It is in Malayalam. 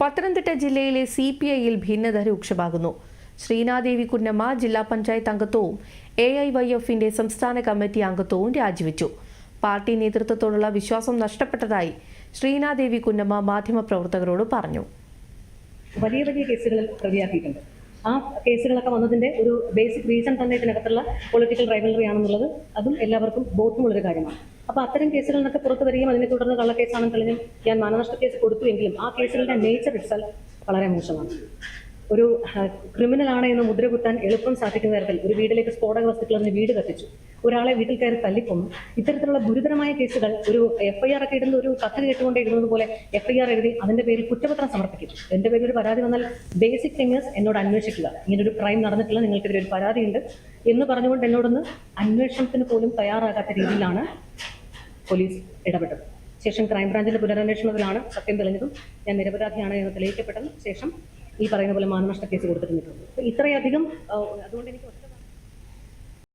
പത്തനംതിട്ട ജില്ലയിലെ സി പി ഐയിൽ ഭിന്നത രൂക്ഷമാകുന്നു. ശ്രീനാദേവി കുന്നമ്മ ജില്ലാ പഞ്ചായത്ത് അംഗത്വവും എ ഐ വൈ എഫിന്റെ സംസ്ഥാന കമ്മിറ്റി അംഗത്വവും രാജിവെച്ചു. പാർട്ടി നേതൃത്വത്തോടുള്ള വിശ്വാസം നഷ്ടപ്പെട്ടതായി ശ്രീനാദേവി കുന്നമ്മ മാധ്യമപ്രവർത്തകരോട് പറഞ്ഞു. വലിയ വലിയ കേസുകളിൽ പ്രതിയാക്കിയിട്ടുണ്ട്. ആ കേസുകളൊക്കെ വന്നതിന്റെ ഒരു ബേസിക് റീസൺ തന്നെ ഇതിനകത്തുള്ള പൊളിറ്റിക്കൽ റൈവലറി ആണെന്നുള്ളത്. അതും എല്ലാവർക്കും ബോധ്യമുള്ളൊരു കാര്യമാണ്. അപ്പോൾ അത്തരം കേസുകളിൽ നിന്നൊക്കെ പുറത്തു വരികയും അതിനെ തുടർന്ന് കള്ളക്കേസാണെന്ന് തെളിഞ്ഞും ഞാൻ മാനനഷ്ട കേസ് കൊടുത്തുവെങ്കിലും ആ കേസുകളുടെ നേച്ചർ ഇറ്റ്സെൽ വളരെ മോശമാണ്. ഒരു ക്രിമിനൽ ആണ് എന്ന് മുദ്ര കുത്താൻ എളുപ്പം സാധിക്കുന്ന തരത്തിൽ ഒരു വീട്ടിലേക്ക് സ്ഫോടക വസ്തുക്കൾ അതിന് വീട് കത്തിച്ചു. ഒരാളെ വീട്ടിൽ കയറി തല്ലിക്കൊന്നു. ഇത്തരത്തിലുള്ള ഗുരുതരമായ കേസുകൾ ഒരു എഫ്ഐആർ ഒക്കെ ഇടുന്ന ഒരു കത്ത് കേട്ടുകൊണ്ട് എഴുതുന്നത് പോലെ എഫ്ഐആർ എഴുതി അതിന്റെ പേരിൽ കുറ്റപത്രം സമർപ്പിക്കും. എന്റെ പേരിൽ ഒരു പരാതി വന്നാൽ ബേസിക് തിങ്സ് എന്നോട് അന്വേഷിക്കുക. ഇങ്ങനെ ഒരു ക്രൈം നടന്നിട്ടില്ല നിങ്ങൾക്കെതിരെ ഒരു പരാതിയുണ്ട് എന്ന് പറഞ്ഞുകൊണ്ട് എന്നോടൊന്ന് അന്വേഷണത്തിന് പോലും തയ്യാറാകാത്ത രീതിയിലാണ് പോലീസ് ഇടപെട്ടത്. ശേഷം ക്രൈംബ്രാഞ്ചിന്റെ പുനരന്വേഷണത്തിലാണ് സത്യം തെളിഞ്ഞതും. ഞാൻ നിരപരാധിയാണ് എന്ന് തെളിയിക്കപ്പെട്ടതും. ശേഷം ഈ പറയുന്ന പോലെ മാനനഷ്ട കേസ് കൊടുത്തിട്ടുണ്ട് ഇത്രയധികം അതുകൊണ്ട് എനിക്ക്